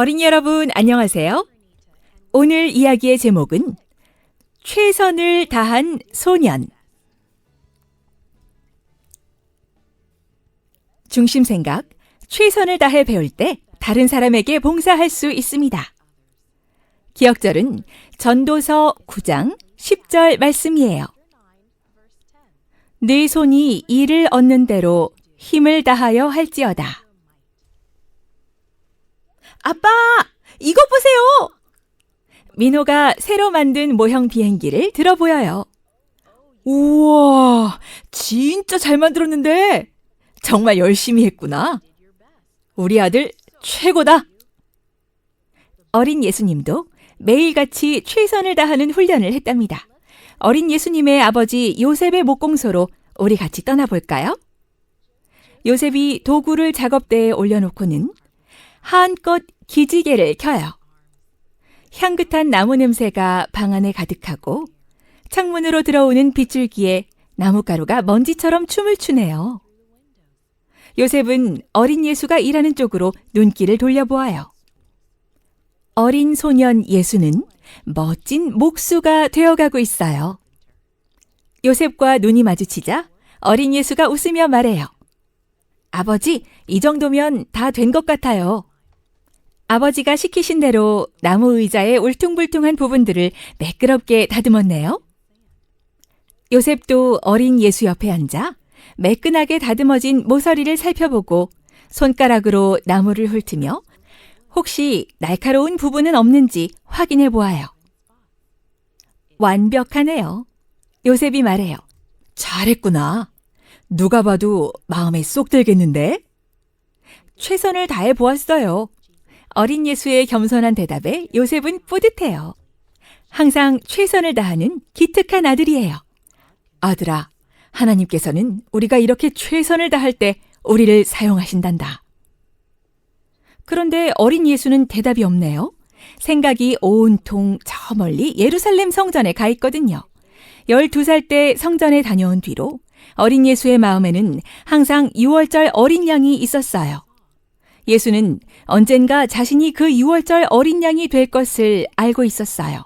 어린이 여러분, 안녕하세요. 오늘 이야기의 제목은 최선을 다한 소년. 중심 생각, 최선을 다해 배울 때 다른 사람에게 봉사할 수 있습니다. 기억절은 전도서 9장 10절 말씀이에요. 네 손이 일을 얻는 대로 힘을 다하여 할지어다. 아빠, 이것 보세요! 민호가 새로 만든 모형 비행기를 들어 보여요. 우와, 진짜 잘 만들었는데? 정말 열심히 했구나. 우리 아들 최고다. 어린 예수님도 매일같이 최선을 다하는 훈련을 했답니다. 어린 예수님의 아버지 요셉의 목공소로 우리 같이 떠나볼까요? 요셉이 도구를 작업대에 올려놓고는 한껏 기지개를 켜요. 향긋한 나무 냄새가 방 안에 가득하고 창문으로 들어오는 빗줄기에 나무가루가 먼지처럼 춤을 추네요. 요셉은 어린 예수가 일하는 쪽으로 눈길을 돌려보아요. 어린 소년 예수는 멋진 목수가 되어가고 있어요. 요셉과 눈이 마주치자 어린 예수가 웃으며 말해요. 아버지, 이 정도면 다 된 것 같아요. 아버지가 시키신 대로 나무 의자의 울퉁불퉁한 부분들을 매끄럽게 다듬었네요. 요셉도 어린 예수 옆에 앉아 매끈하게 다듬어진 모서리를 살펴보고 손가락으로 나무를 훑으며 혹시 날카로운 부분은 없는지 확인해 보아요. 완벽하네요. 요셉이 말해요. 잘했구나. 누가 봐도 마음에 쏙 들겠는데? 최선을 다해 보았어요. 어린 예수의 겸손한 대답에 요셉은 뿌듯해요. 항상 최선을 다하는 기특한 아들이에요. 아들아, 하나님께서는 우리가 이렇게 최선을 다할 때 우리를 사용하신단다. 그런데 어린 예수는 대답이 없네요. 생각이 온통 저 멀리 예루살렘 성전에 가 있거든요. 12살 때 성전에 다녀온 뒤로 어린 예수의 마음에는 항상 6월절 어린 양이 있었어요. 예수는 언젠가 자신이 그 6월절 어린 양이 될 것을 알고 있었어요.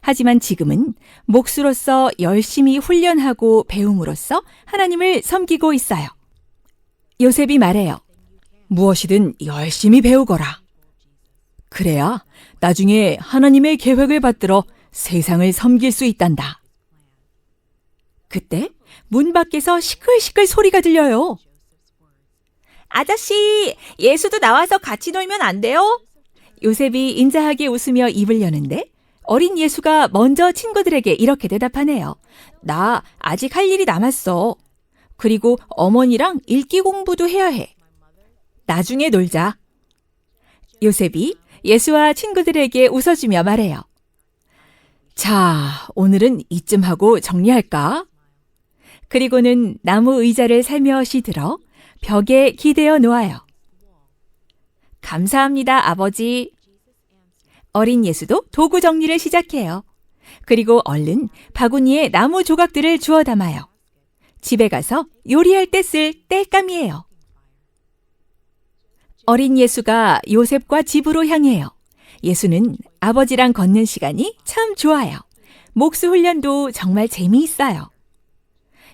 하지만 지금은 목수로서 열심히 훈련하고 배움으로써 하나님을 섬기고 있어요. 요셉이 말해요. 무엇이든 열심히 배우거라. 그래야 나중에 하나님의 계획을 받들어 세상을 섬길 수 있단다. 그때 문 밖에서 시끌시끌 소리가 들려요. 아저씨, 예수도 나와서 같이 놀면 안 돼요? 요셉이 인자하게 웃으며 입을 여는데 어린 예수가 먼저 친구들에게 이렇게 대답하네요. 나 아직 할 일이 남았어. 그리고 어머니랑 읽기 공부도 해야 해. 나중에 놀자. 요셉이 예수와 친구들에게 웃어주며 말해요. 자, 오늘은 이쯤 하고 정리할까? 그리고는 나무 의자를 살며시 들어 벽에 기대어 놓아요. 감사합니다, 아버지. 어린 예수도 도구 정리를 시작해요. 그리고 얼른 바구니에 나무 조각들을 주워 담아요. 집에 가서 요리할 때 쓸 땔감이에요. 어린 예수가 요셉과 집으로 향해요. 예수는 아버지랑 걷는 시간이 참 좋아요. 목수 훈련도 정말 재미있어요.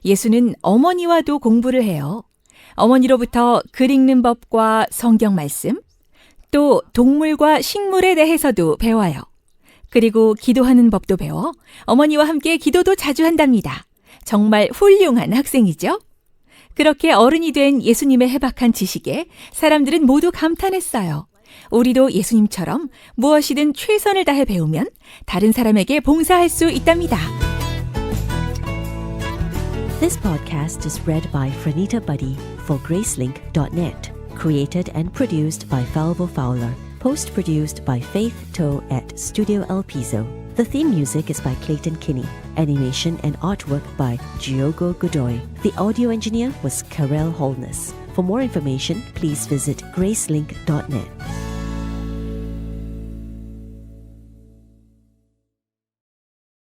예수는 어머니와도 공부를 해요. 어머니로부터 글 읽는 법과 성경 말씀, 또 동물과 식물에 대해서도 배워요. 그리고 기도하는 법도 배워 어머니와 함께 기도도 자주 한답니다. 정말 훌륭한 학생이죠? 그렇게 어른이 된 예수님의 해박한 지식에 사람들은 모두 감탄했어요. 우리도 예수님처럼 무엇이든 최선을 다해 배우면 다른 사람에게 봉사할 수 있답니다. This podcast is read by Franita Buddy for Gracelink.net. Created and produced by Falvo Fowler. Post produced by Faith Toe at Studio El Piso. The theme music is by Clayton Kinney. Animation and artwork by Giogo Godoy. The audio engineer was Karel Holness. For more information, please visit gracelink.net.